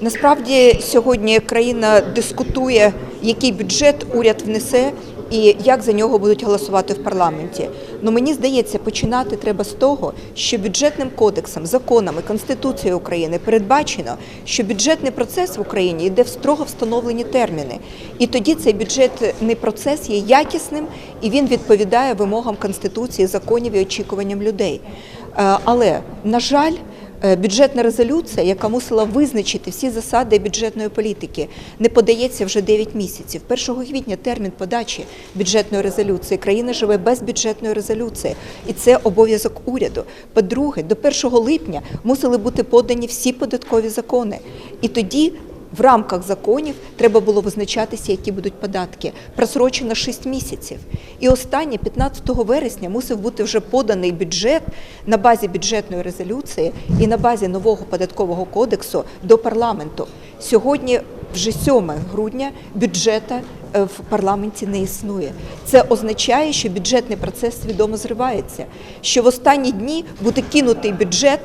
Насправді сьогодні країна дискутує, який бюджет уряд внесе і як за нього будуть голосувати в парламенті. Ну мені здається, починати треба з того, що бюджетним кодексом, законами, Конституцією України передбачено, що бюджетний процес в Україні йде в строго встановлені терміни. І тоді цей бюджетний процес є якісним і він відповідає вимогам Конституції, законів і очікуванням людей. Е, Але на жаль. Е, Бюджетна резолюція, яка мусила визначити всі засади бюджетної політики, не подається вже 9 місяців. 1 квітня термін подачі бюджетної резолюції. Країна живе без бюджетної резолюції, і це обов'язок уряду. По-друге, до 1 липня мусили бути подані всі податкові закони. І тоді в рамках законів треба було визначатися, які будуть податки. Просрочено 6 місяців. І останнє, 15 вересня, мусив бути вже поданий бюджет на базі бюджетної резолюції і на базі нового податкового кодексу до парламенту. Сьогодні вже 7 грудня бюджета е, в парламенті не існує. Це означає, що бюджетний процес свідомо зривається, що в останні дні буде кинутий бюджет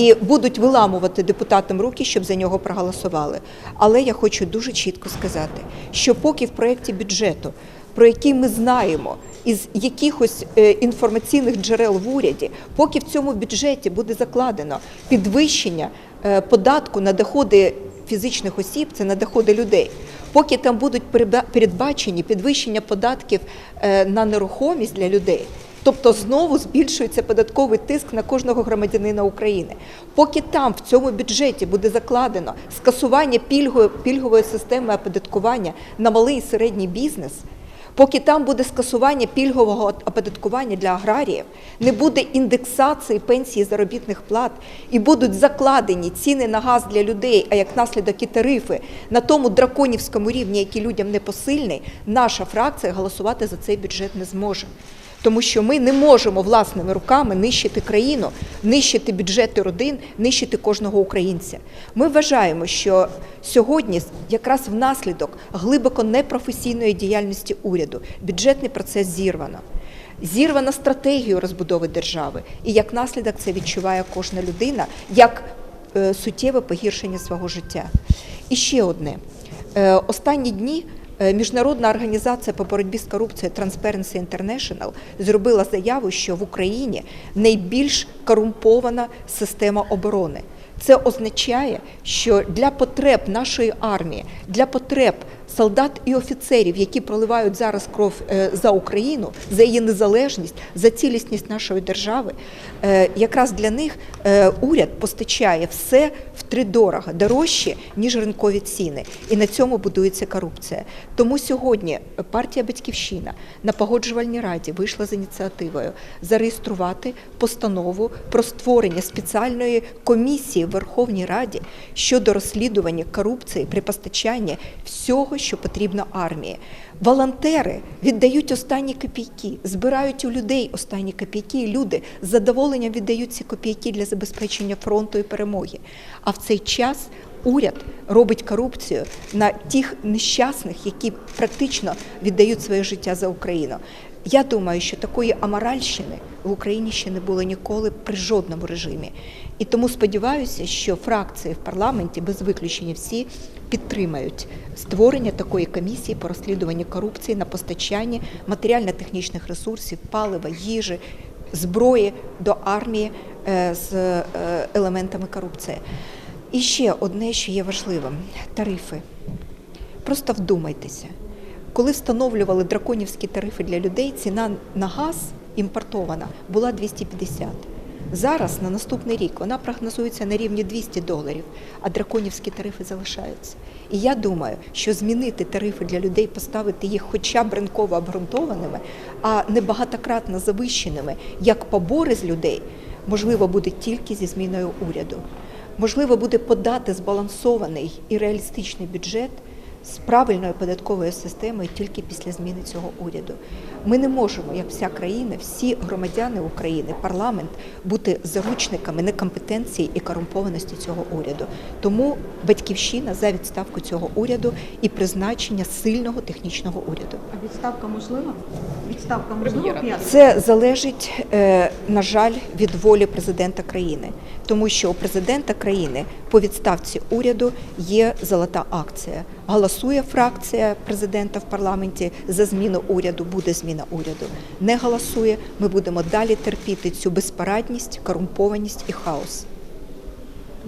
і будуть виламувати депутатам руки, щоб за нього проголосували. Але я хочу дуже чітко сказати, що поки в проєкті бюджету, про який ми знаємо із якихось е, інформаційних джерел в уряді, поки в цьому бюджеті буде закладено підвищення е, податку на доходи фізичних осіб, це на доходи людей. Поки там будуть передбачені підвищення податків е, на нерухомість для людей. Тобто знову збільшується податковий тиск на кожного громадянина України. Поки там в цьому бюджеті буде закладено скасування пільгової, системи оподаткування на малий і середній бізнес, поки там буде скасування пільгового оподаткування для аграріїв, не буде індексації пенсії заробітних плат і будуть закладені ціни на газ для людей, а як наслідок і тарифи на тому драконівському рівні, який людям не посильний, наша фракція голосувати за цей бюджет не зможе. Тому що ми не можемо власними руками нищити країну, нищити бюджети родин, нищити кожного українця. Ми вважаємо, що сьогодні, якраз внаслідок глибоко непрофесійної діяльності уряду, бюджетний процес зірвано. Зірвано стратегію розбудови держави, і як наслідок це відчуває кожна людина як е, суттєве погіршення свого життя. І ще одне: Е, останні дні. Е, Міжнародна організація по боротьбі з корупцією Transparency International зробила заяву, що в Україні найбільш корумпована система оборони. Це означає, що для потреб нашої армії, для потреб солдат і офіцерів, які проливають зараз кров е, за Україну, за її незалежність, за цілісність нашої держави, е, якраз для них е, уряд постачає все втридорога дорожче, ніж ринкові ціни. І на цьому будується корупція. Тому сьогодні партія Батьківщина на погоджувальній раді вийшла з ініціативою зареєструвати постанову про створення спеціальної комісії в Верховній Раді щодо розслідування корупції при постачанні всього, що потрібно армії. Волонтери віддають останні копійки, збирають у людей останні копійки, люди з задоволенням віддають ці копійки для забезпечення фронту і перемоги. А в цей час уряд робить корупцію на тих нещасних, які практично віддають своє життя за Україну. Я думаю, що такої аморальщини в Україні ще не було ніколи при жодному режимі. І тому сподіваюся, що фракції в парламенті без виключення всі підтримають створення такої комісії по розслідуванню корупції на постачанні матеріально-технічних ресурсів, палива, їжі, зброї до армії е, з е, елементами корупції. І ще одне, що є важливим тарифи. Просто вдумайтеся. Коли встановлювали драконівські тарифи для людей, ціна на газ імпортована була 250. Зараз на наступний рік вона прогнозується на рівні 200 доларів, а драконівські тарифи залишаються. І я думаю, що змінити тарифи для людей, поставити їх хоча б ринково обґрунтованими, а не багатократно завищеними, як побори з людей, можливо, буде тільки зі зміною уряду. Можливо, буде подати збалансований і реалістичний бюджет з правильною податковою системою тільки після зміни цього уряду. Ми не можемо, як вся країна, всі громадяни України, парламент бути заручниками некомпетенції і корумпованості цього уряду. Тому батьківщина за відставку цього уряду і призначення сильного технічного уряду. А відставка можлива? Відставка можлива? Це залежить, е, на жаль, від волі президента країни, тому що у президента країни по відставці уряду є золота акція. Голосує фракція президента в парламенті за зміну уряду, буде зміна уряду. Не голосує. Ми будемо далі терпіти цю безпарадність, корумпованість і хаос.